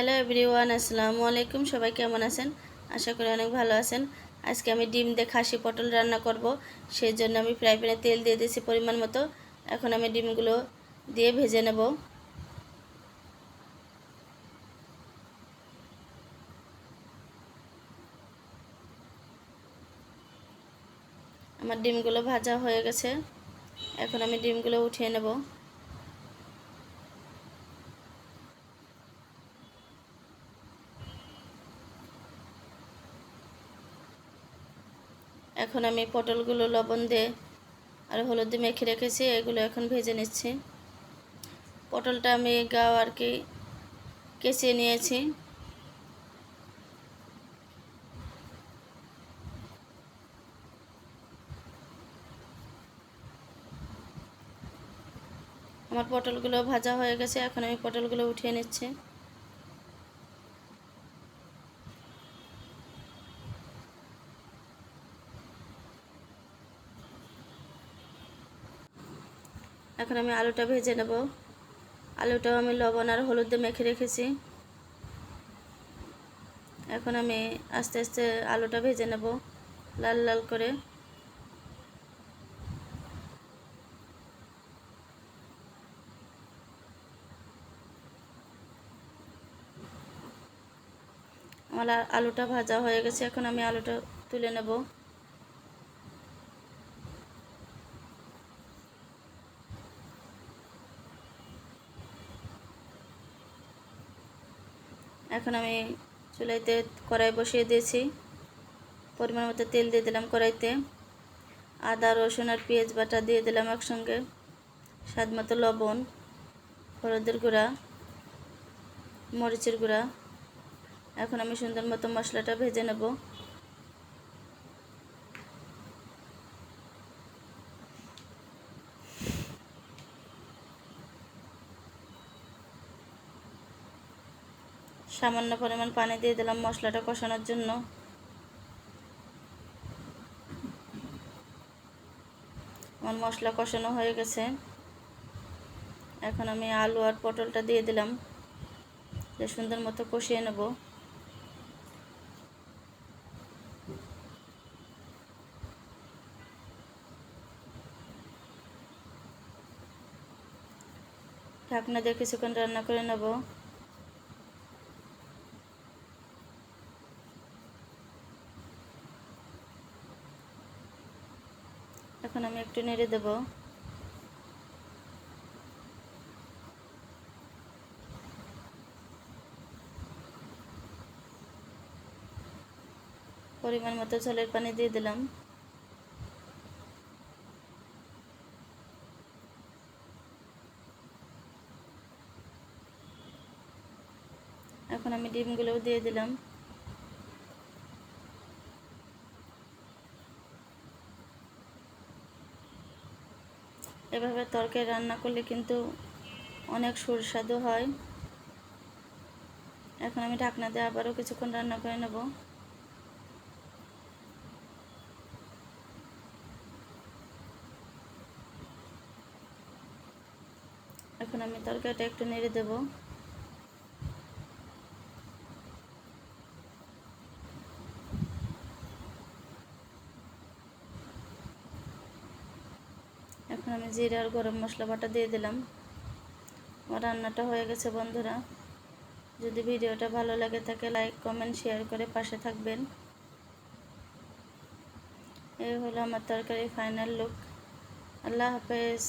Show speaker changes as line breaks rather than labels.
Hello everyone আসসালামু আলাইকুম। সবাই কেমন আছেন? আশা করি অনেক ভালো আছেন। আজকে আমি ডিম দিয়ে খাসি পটল রান্না করব। সেই জন্য আমি ফ্রাই প্যানে তেল দিয়ে দিয়েছি পরিমাণ মতো। এখন আমি ডিমগুলো দিয়ে ভেজে নেব। আমার ডিমগুলো ভাজা হয়ে গেছে। এখন আমি ডিমগুলো উঠিয়ে নেব। এখন আমি পটলগুলো লবণ দিয়ে আর হলুদ দিয়ে মেখে রেখেছি, এগুলো এখন ভেজে নিচ্ছি। পটলটা আমি গাও আর কি কেচিয়ে নিয়েছি। আমার পটলগুলো ভাজা হয়ে গেছে, এখন আমি পটলগুলো উঠিয়ে নিচ্ছি। এখন আমি আলুটা ভেজে নেব। আলুটাও আমি লবণ আর হলুদ দিয়ে মেখে রেখেছি। এখন আমি আস্তে আস্তে আলুটা ভেজে নেব লাল লাল করে। আমার আলুটা ভাজা হয়ে গেছে, এখন আমি আলুটা তুলে নেব। এখন আমি চুলাইতে কড়াই বসিয়ে দিয়েছি। পরিমাণ মতো তেল দিয়ে দিলাম কড়াইতে। আদা, রসুন আর পেঁয়াজ বাটা দিয়ে দিলাম একসঙ্গে। স্বাদ মতো লবণ, হলুদের গুঁড়া, মরিচের গুঁড়া। এখন আমি সুন্দর মতো মশলাটা ভেজে নেব। সামান্য পরিমাণ পানি দিয়ে দিলাম মশলাটা কষানোর জন্য। আমার মশলা কষানো হয়ে গেছে। এখন আমি আলু আর পটলটা দিয়ে দিলাম। যে সুন্দর মতো কষিয়ে নেব। ঢাকনা দিয়ে কিছুক্ষণ রান্না করে নেব। এখন আমি একটু নেড়ে দেব। পরিমাণ মতো জলের পানি দিয়ে দিলাম। এখন আমি ডিমগুলোও দিয়ে দিলাম। এভাবে তরকারি রান্না করলে কিন্তু অনেক সুস্বাদু হয়। এখন আমি ঢাকনা দিয়ে আবারও কিছুক্ষণ রান্না করে নেব। এখন আমি তরকারিটা একটু নেড়ে দেব। আমি জিরা আর গরম মশলা বাটা দিয়ে দিলাম। আমার রান্নাটা হয়ে গেছে, বন্ধুরা। যদি ভিডিওটা ভালো লাগে থাকে লাইক কমেন্ট শেয়ার করে পাশে থাকবেন। এই হলো আমার তরকারি ফাইনাল লুক আল্লাহ হাফেজ।